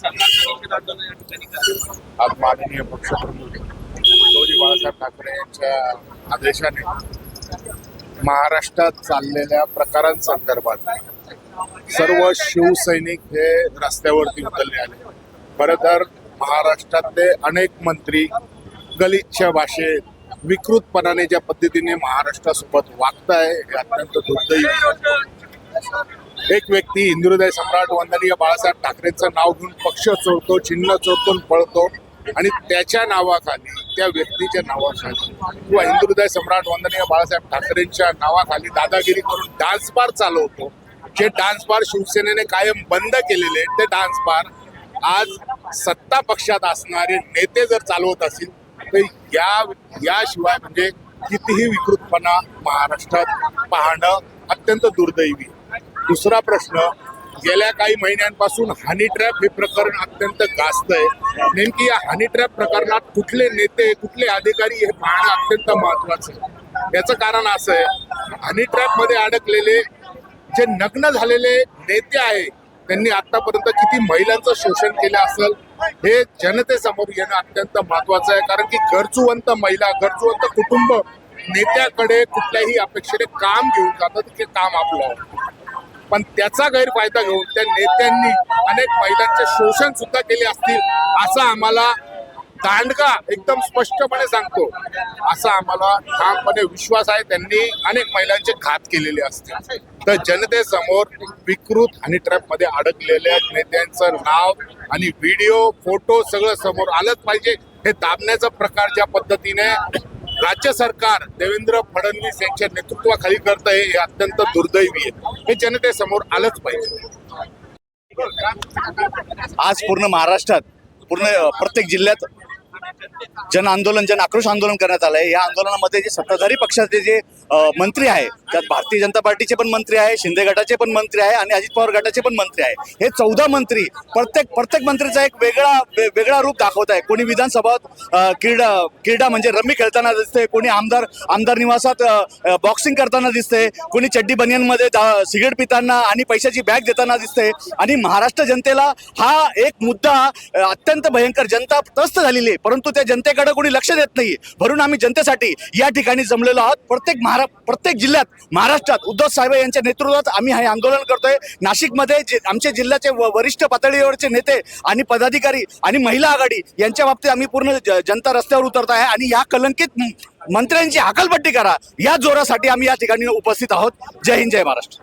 आज माननीय पक्षप्रमुख उद्धवजी बाळासाहेब ठाकरे यांच्या आदेशाने महाराष्ट्रात चाललेल्या प्रकारांसंदर्भात सर्व शिवसैनिक हे रस्त्यावरती उतरले आले. खरं तर महाराष्ट्रातले अनेक मंत्री गलिच्छ भाषेत विकृतपणाने ज्या पद्धतीने महाराष्ट्रासोबत वागताय हे अत्यंत दुर्दैवी. एक व्यक्ती हिंदुहृदय सम्राट वंदनीय बाळासाहेब ठाकरेंचं नाव घेऊन पक्ष चोरतो चिन्ह चोरतो पळतो आणि त्याच्या नावाखाली त्या व्यक्तीच्या नावाखाली किंवा हिंदुहृदय सम्राट वंदनीय बाळासाहेब ठाकरेंच्या नावाखाली दादागिरी करून डान्स बार चालवतो जे डान्स बार शिवसेनेने कायम बंद केलेले ते डान्स बार आज सत्ता पक्षात असणारे नेते जर चालवत असतील तर या याशिवाय म्हणजे कितीही विकृतपणा महाराष्ट्रात पाहणं अत्यंत दुर्दैवी आहे. दुसरा प्रश्न गेल्या काही महिन्यांपासून हनी ट्रॅप हे प्रकरण अत्यंत गाजत आहे. नेमकी या हनी ट्रॅप प्रकरणात कुठले नेते कुठले अधिकारी हे पाहणं अत्यंत महत्वाचं आहे. याचं कारण असं आहे हनी ट्रॅपमध्ये अडकलेले जे नग्न झालेले नेते आहे त्यांनी आतापर्यंत किती महिलांचं शोषण केलं असेल हे जनतेसमोर येणं अत्यंत महत्वाचं आहे. कारण की गरजूवंत महिला गरजूवंत कुटुंब नेत्याकडे कुठल्याही अपेक्षेने काम घेऊन जातात ते काम आपलं आहे. पण त्याचा गैरफायदा घेऊन त्या नेत्यांनी अनेक महिलांचे शोषण सुद्धा केले असतील असा आम्हाला दांडगा एकदम स्पष्टपणे सांगतो. असा आम्हाला ठामपणे विश्वास आहे त्यांनी अनेक महिलांचे घात केलेले असते तर जनतेसमोर विकृत आणि ट्रॅपमध्ये अडकलेल्या नेत्यांचं नाव आणि व्हिडिओ फोटो सगळं समोर आलंच पाहिजे. हे दाबण्याचा प्रकार ज्या पद्धतीने राज्य सरकार देवेंद्र फडणवीस यांच्या नेतृत्वाखाली करत आहे हे अत्यंत दुर्दैवी आहे. हे जनतेसमोर आलंच पाहिजे. आज पूर्ण महाराष्ट्रात पूर्ण प्रत्येक जिल्ह्यात जन आंदोलन जन आक्रोश आंदोलन करण्यात आलंय. या आंदोलनामध्ये जे सत्ताधारी पक्षाचे जे मंत्री आहे त्यात भारतीय जनता पार्टीचे पण मंत्री आहे शिंदे गटाचे पण मंत्री आहे आणि अजित पवार गटाचे पण मंत्री आहे. हे चौदा मंत्री प्रत्येक प्रत्येक मंत्रीचा एक वेगळा वेगळा रूप दाखवत आहे. कोणी विधानसभात क्रीडा क्रीडा म्हणजे रम्मी खेळताना दिसते कोणी आमदार आमदार निवासात बॉक्सिंग करताना दिसते कोणी चड्डी बनियनमध्ये सिगरेट पिताना आणि पैशाची बॅग देताना दिसते आणि महाराष्ट्र जनतेला हा एक मुद्दा अत्यंत भयंकर जनता त्रस्त झालेली आहे. परंतु त्या जनतेकडे कोणी लक्ष देत नाही भरून आम्ही जनतेसाठी या ठिकाणी जमलेलो आहोत. प्रत्येक महारा प्रत्येक जिल्ह्यात महाराष्ट्रात उद्धव साहेब यांच्या नेतृत्वात आम्ही हे आंदोलन करतोय. नाशिकमध्ये जे आमचे जिल्ह्याचे वरिष्ठ पातळीवरचे नेते आणि पदाधिकारी आणि महिला आघाडी यांच्या बाबतीत आम्ही पूर्ण जनता रस्त्यावर उतरत आहे आणि या कलंकित मंत्र्यांची हकालपट्टी करा. या जोरासाठी आम्ही या ठिकाणी उपस्थित आहोत. जय हिंद जय महाराष्ट्र.